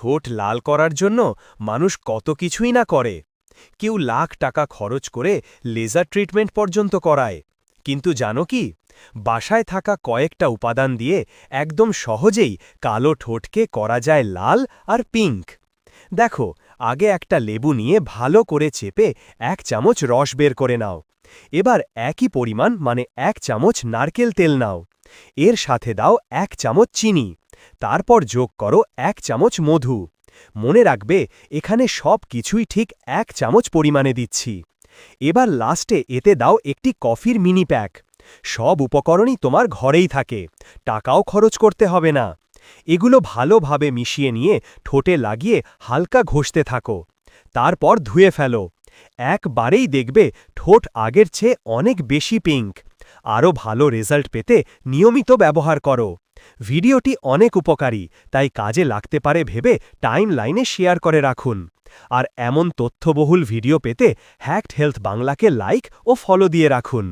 ঠোঁট লাল করার জন্য মানুষ কত কিছুই না করে। কেউ লাখ টাকা খরচ করে লেজার ট্রিটমেন্ট পর্যন্ত করায়। কিন্তু জানো কি? বাসায় থাকা কয়েকটা উপাদান দিয়ে একদম সহজেই কালো ঠোঁটকে করা যায় লাল আর পিঙ্ক। দেখো, আগে একটা লেবু নিয়ে ভালো করে চেপে এক চামচ রস বের করে নাও। এবার একই পরিমাণ মানে এক চামচ নারকেল তেল নাও। এর সাথে দাও এক চামচ চিনি। তারপর যোগ করো এক চামচ মধু। মনে রাখবে, এখানে সব কিছুই ঠিক এক চামচ পরিমাণে দিচ্ছি। এবার লাস্টে এতে দাও একটি কফির মিনি প্যাক সব উপকরণই তোমার ঘরেই থাকে, টাকাও খরচ করতে হবে না। এগুলো ভালোভাবে মিশিয়ে নিয়ে ঠোঁটে লাগিয়ে হালকা ঘষতে থাকো। তারপর ধুয়ে ফেলো। একবারেই দেখবে ঠোঁট আগের চেয়ে অনেক বেশি পিঙ্ক আরও ভালো রেজাল্ট পেতে নিয়মিত ব্যবহার করো। ভিডিওটি অনেক উপকারী, তাই কাজে লাগতে পারে ভেবে টাইম লাইনে শেয়ার করে রাখুন। আর এমন তথ্যবহুল ভিডিও পেতে হ্যাকড হেলথ বাংলাকে লাইক ও ফলো দিয়ে রাখুন।